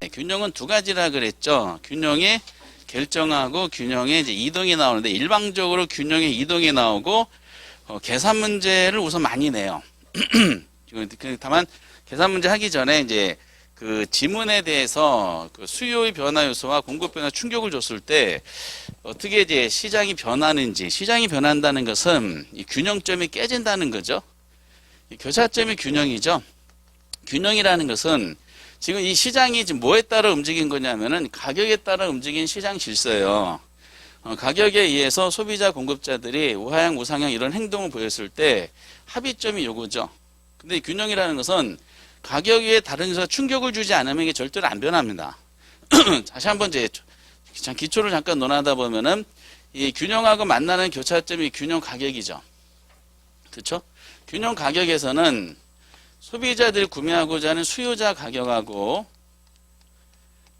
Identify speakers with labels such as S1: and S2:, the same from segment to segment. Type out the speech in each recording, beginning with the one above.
S1: 네, 균형은 두 가지라 그랬죠. 균형의 결정하고 균형의 이제 이동이 나오는데 일방적으로 균형의 이동이 나오고 어, 계산 문제를 우선 많이 내요. 그- 그- 다만 계산 문제 하기 전에 이제 그 지문에 대해서 그 수요의 변화 요소와 공급 변화 충격을 줬을 때 어떻게 이제 시장이 변하는지 시장이 변한다는 것은 이 균형점이 깨진다는 거죠. 이 교차점이 균형이죠. 균형이라는 것은 지금 이 시장이 지금 뭐에 따라 움직인 거냐면은 가격에 따라 움직인 시장 질서예요. 어, 가격에 의해서 소비자 공급자들이 우하향 우상향 이런 행동을 보였을 때 합의점이 요거죠. 근데 이 균형이라는 것은 가격에 다른 데서 충격을 주지 않으면 이게 절대로 안 변합니다. 다시 한번 이제 참 기초를 잠깐 논하다 보면은 이 균형하고 만나는 교차점이 균형 가격이죠. 그렇죠? 균형 가격에서는 소비자들이 구매하고자 하는 수요자 가격하고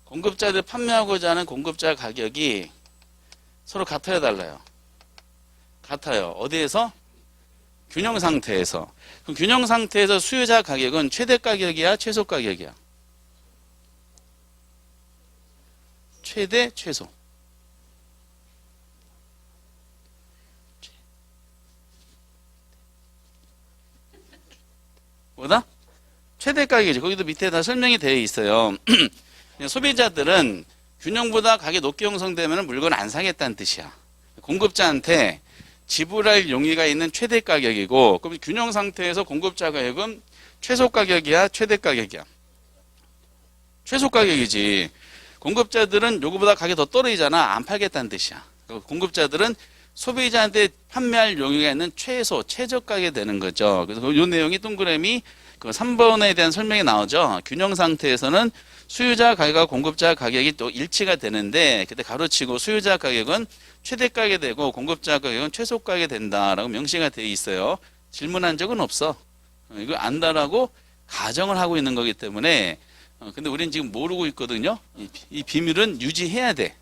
S1: 공급자들 판매하고자 하는 공급자 가격이 서로 같아야 달라요. 같아요. 어디에서? 균형 상태에서. 그럼 균형 상태에서 수요자 가격은 최대 가격이야, 최소 가격이야? 최대, 최소. 뭐다? 최대 가격이죠. 거기도 밑에 다 설명이 되어 있어요. 소비자들은 균형보다 가격이 높게 형성되면 물건 안 사겠다는 뜻이야. 공급자한테 지불할 용의가 있는 최대 가격이고, 그럼 균형 상태에서 공급자 가격은 최소 가격이야, 최대 가격이야. 최소 가격이지. 공급자들은 요거보다 가격이 더 떨어지잖아. 안 팔겠다는 뜻이야. 그리고 공급자들은 소비자한테 판매할 용의가 있는 최소, 최저 가격이 되는 거죠. 그래서 이 내용이 동그라미 그 3번에 대한 설명이 나오죠. 균형 상태에서는 수요자 가격과 공급자 가격이 또 일치가 되는데 그때 가로치고 수요자 가격은 최대 가격이 되고 공급자 가격은 최소 가격이 된다라고 명시가 되어 있어요. 질문한 적은 없어. 어, 이거 안다라고 가정을 하고 있는 거기 때문에 어, 근데 우리는 지금 모르고 있거든요. 이, 이 비밀은 유지해야 돼.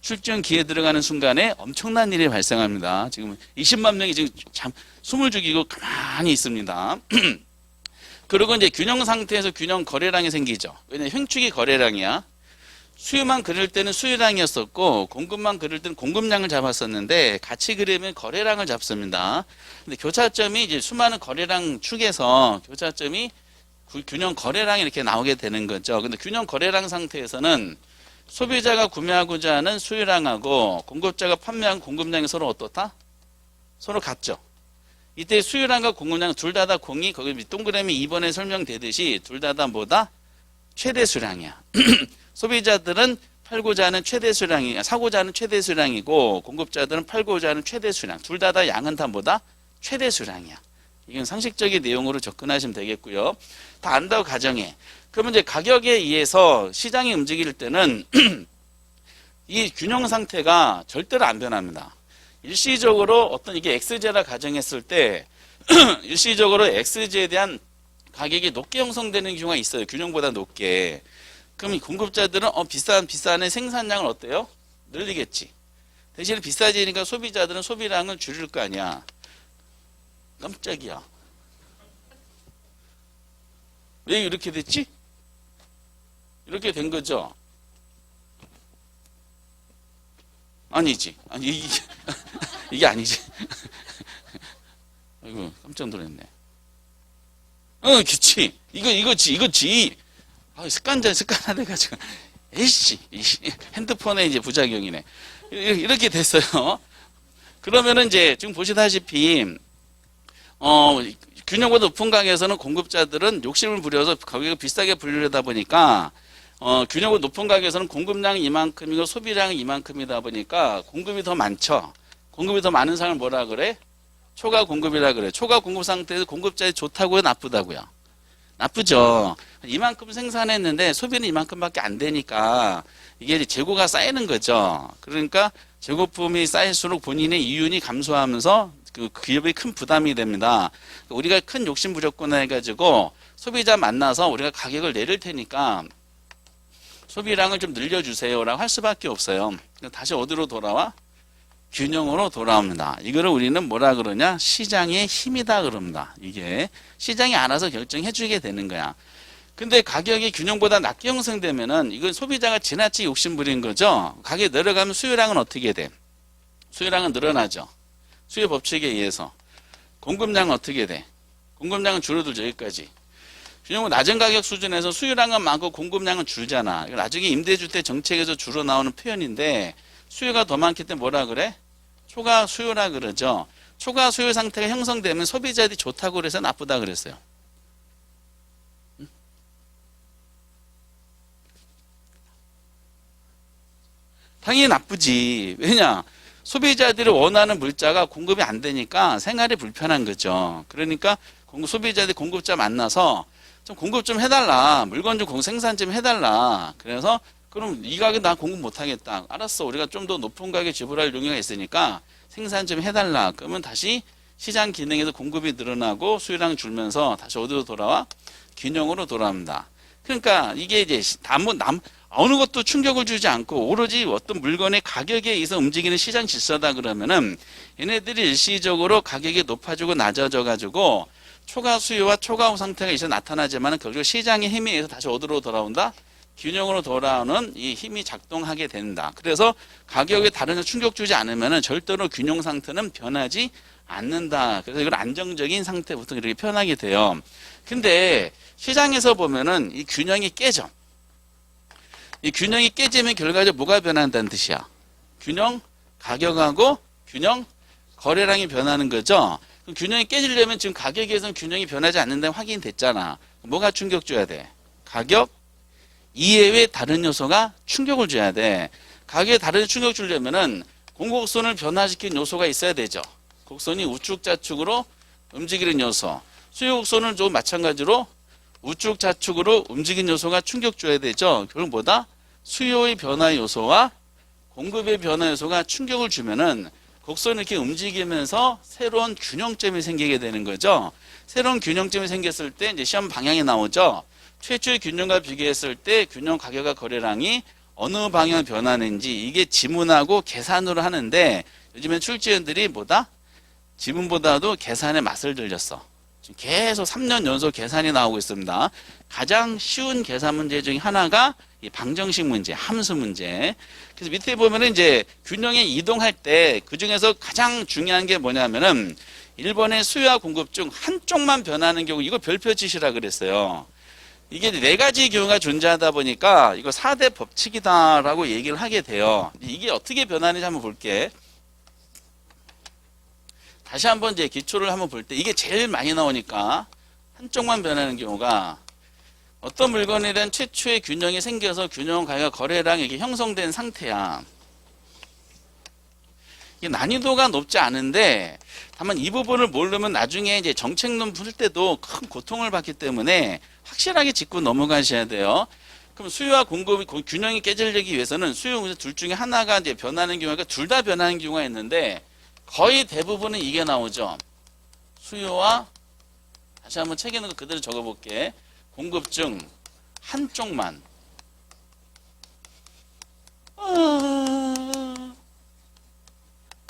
S1: 출전 기에 들어가는 순간에 엄청난 일이 발생합니다. 지금 20만 명이 지금 참 숨을 죽이고 가만히 있습니다. 그리고 이제 균형 상태에서 균형 거래량이 생기죠. 왜냐면 횡축이 거래량이야. 수요만 그릴 때는 수요량이었었고 공급만 그릴 때는 공급량을 잡았었는데 같이 그리면 거래량을 잡습니다. 근데 교차점이 이제 수많은 거래량 축에서 교차점이 구- 균형 거래량이 이렇게 나오게 되는 거죠. 근데 균형 거래량 상태에서는 소비자가 구매하고자 하는 수요량하고 공급자가 판매한 공급량이 서로 어떻다? 서로 같죠. 이때 수요량과 공급량 둘 다 다 공이 거기 밑 동그라미 2번에 설명되듯이 둘 다 다 뭐다? 최대 수량이야. 소비자들은 팔고자 하는 최대 수량이 사고자 하는 최대 수량이고 공급자들은 팔고자 하는 최대 수량. 둘 다 다 양은 다 뭐다? 최대 수량이야. 이건 상식적인 내용으로 접근하시면 되겠고요. 다 안다고 가정해. 그러면 이제 가격에 의해서 시장이 움직일 때는 이 균형 상태가 절대로 안 변합니다. 일시적으로 어떤 이게 XJ라 가정했을 때 일시적으로 XJ에 대한 가격이 높게 형성되는 경우가 있어요. 균형보다 높게. 그럼 이 공급자들은 어 비싼 비싼의 생산량을 어때요? 늘리겠지. 대신에 비싸지니까 소비자들은 소비량을 줄일 거 아니야. 깜짝이야. 왜 이렇게 됐지? 이렇게 된 거죠. 아니지. 아니 이게 이게 아니지. 아이고 깜짝 놀랐네. 어, 그치. 이거 이거지 이거지. 아, 습관자 습관화 돼 가지고 에이씨 이씨, 핸드폰에 이제 부작용이네. 이- 이렇게 됐어요. 그러면은 이제 지금 보시다시피 어 균형보다 높은 강에서는 공급자들은 욕심을 부려서 가격을 비싸게 불리려다 보니까 어, 균형보다 높은 가격에서는 공급량이 이만큼이고 소비량이 이만큼이다 보니까 공급이 더 많죠. 공급이 더 많은 상을 뭐라 그래? 초과 공급이라 그래. 초과 공급 상태에서 공급자이 좋다고요, 나쁘다고요? 나쁘죠. 이만큼 생산했는데 소비는 이만큼밖에 안 되니까 이게 재고가 쌓이는 거죠. 그러니까 재고품이 쌓일수록 본인의 이윤이 감소하면서 그 기업이 큰 부담이 됩니다. 우리가 큰 욕심 부렸구나 해가지고 소비자 만나서 우리가 가격을 내릴 테니까 소비량을 좀 늘려주세요라고 할 수밖에 없어요. 다시 어디로 돌아와? 균형으로 돌아옵니다. 이거를 우리는 뭐라 그러냐? 시장의 힘이다 그럽니다. 이게 시장이 알아서 결정해 주게 되는 거야. 근데 가격이 균형보다 낮게 형성되면은 이건 소비자가 지나치게 욕심부린 거죠. 가격이 내려가면 수요량은 어떻게 돼? 수요량은 늘어나죠. 수요 법칙에 의해서. 공급량은 어떻게 돼? 공급량은 줄어들죠. 여기까지. 균형은 낮은 가격 수준에서 수요량은 많고 공급량은 줄잖아. 나중에 임대주택 정책에서 주로 나오는 표현인데 수요가 더 많기 때문에 뭐라 그래? 초과 수요라 그러죠. 초과 수요 상태가 형성되면 소비자들이 좋다고 그래서 나쁘다 그랬어요. 응? 당연히 나쁘지. 왜냐? 소비자들이 원하는 물자가 공급이 안 되니까 생활이 불편한 거죠. 그러니까 소비자들이 공급자 만나서 좀 공급 좀 해달라. 물건 좀 공- 생산 좀 해달라. 그래서 그럼 이 가격 나 공급 못 하겠다. 알았어. 우리가 좀 더 높은 가격에 지불할 용의가 있으니까 생산 좀 해달라. 그러면 다시 시장 기능에서 공급이 늘어나고 수요량 줄면서 다시 어디로 돌아와? 균형으로 돌아옵니다. 그러니까 이게 이제 남, 남, 어느 것도 충격을 주지 않고 오로지 어떤 물건의 가격에 의해서 움직이는 시장 질서다 그러면은 얘네들이 일시적으로 가격이 높아지고 낮아져 가지고 초과 수요와 초과 호 상태가 있어 나타나지만 결국 시장의 힘에 의해서 다시 어디로 돌아온다? 균형으로 돌아오는 이 힘이 작동하게 된다. 그래서 가격에 다른 데 충격 주지 않으면 절대로 균형 상태는 변하지 않는다. 그래서 이걸 안정적인 상태부터 이렇게 표현하게 돼요. 근데 시장에서 보면은 이 균형이 깨져. 이 균형이 깨지면 결과적으로 뭐가 변한다는 뜻이야? 균형 가격하고 균형 거래량이 변하는 거죠. 균형이 깨지려면 지금 가격에서는 균형이 변하지 않는다는 확인이 됐잖아. 뭐가 충격 줘야 돼? 가격 이외의 다른 요소가 충격을 줘야 돼. 가격에 다른 충격 주려면은 공곡선을 변화시킨 요소가 있어야 되죠. 곡선이 우측 좌측으로 움직이는 요소. 수요 곡선은 좀 마찬가지로 우측 좌측으로 움직이는 요소가 충격 줘야 되죠. 결국 뭐다? 수요의 변화 요소와 공급의 변화 요소가 충격을 주면은 곡선이 이렇게 움직이면서 새로운 균형점이 생기게 되는 거죠. 새로운 균형점이 생겼을 때 이제 시험 방향이 나오죠. 최초의 균형과 비교했을 때 균형 가격과 거래량이 어느 방향 변하는지 이게 지문하고 계산으로 하는데 요즘엔 출제원들이 뭐다? 지문보다도 계산의 맛을 들렸어. 지금 계속 3년 연속 계산이 나오고 있습니다. 가장 쉬운 계산 문제 중에 하나가 이 방정식 문제, 함수 문제. 그래서 밑에 보면은 이제 균형에 이동할 때 그 중에서 가장 중요한 게 뭐냐면은 1번의 수요와 공급 중 한쪽만 변하는 경우 이거 별표짓이라 그랬어요. 이게 네 가지 경우가 존재하다 보니까 이거 4대 법칙이다라고 얘기를 하게 돼요. 이게 어떻게 변하는지 한번 볼게. 다시 한번 이제 기초를 한번 볼 때 이게 제일 많이 나오니까 한쪽만 변하는 경우가 어떤 물건이든 최초의 균형이 생겨서 균형 가격 거래량 이게 형성된 상태야. 이게 난이도가 높지 않은데 다만 이 부분을 모르면 나중에 이제 정책론 풀 때도 큰 고통을 받기 때문에 확실하게 짚고 넘어가셔야 돼요. 그럼 수요와 공급이 고- 균형이 깨지기 위해서는 수요 둘 중에 하나가 이제 변하는 경우가 둘 다 변하는 경우가 있는데 거의 대부분은 이게 나오죠. 수요와 다시 한번 책에 있는 거 그대로 적어볼게. 공급 중 한쪽만. 아,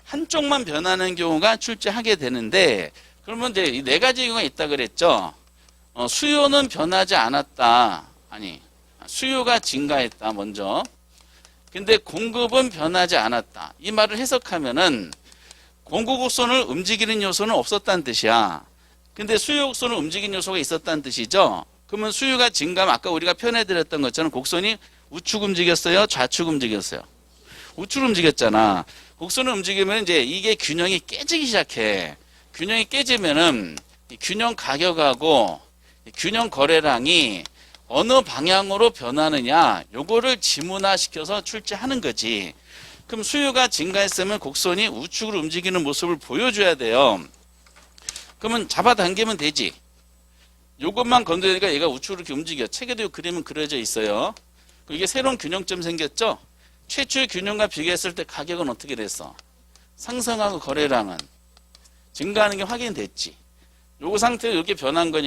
S1: 한쪽만 변하는 경우가 출제하게 되는데 그러면 이제 이네 가지 경우가 있다 그랬죠. 어, 수요는 변하지 않았다. 아니 수요가 증가했다 먼저. 근데 공급은 변하지 않았다. 이 말을 해석하면은 공급 곡선을 움직이는 요소는 없었다는 뜻이야. 근데 수요 곡선을 움직이는 요소가 있었다는 뜻이죠. 그러면 수요가 증가하면 아까 우리가 표현해드렸던 것처럼 곡선이 우측 움직였어요? 좌측 움직였어요? 우측 움직였잖아. 곡선을 움직이면 이제 이게 균형이 깨지기 시작해. 균형이 깨지면은 이 균형 가격하고 이 균형 거래량이 어느 방향으로 변하느냐 요거를 지문화시켜서 출제하는 거지. 그럼 수요가 증가했으면 곡선이 우측으로 움직이는 모습을 보여줘야 돼요. 그러면 잡아당기면 되지. 요것만 건드리니까 얘가 우측으로 이렇게 움직여. 책에도 이 그림은 그려져 있어요. 이게 새로운 균형점 생겼죠? 최초의 균형과 비교했을 때 가격은 어떻게 됐어? 상승하고 거래량은 증가하는 게 확인됐지. 요거 상태로 이렇게 변한 거니까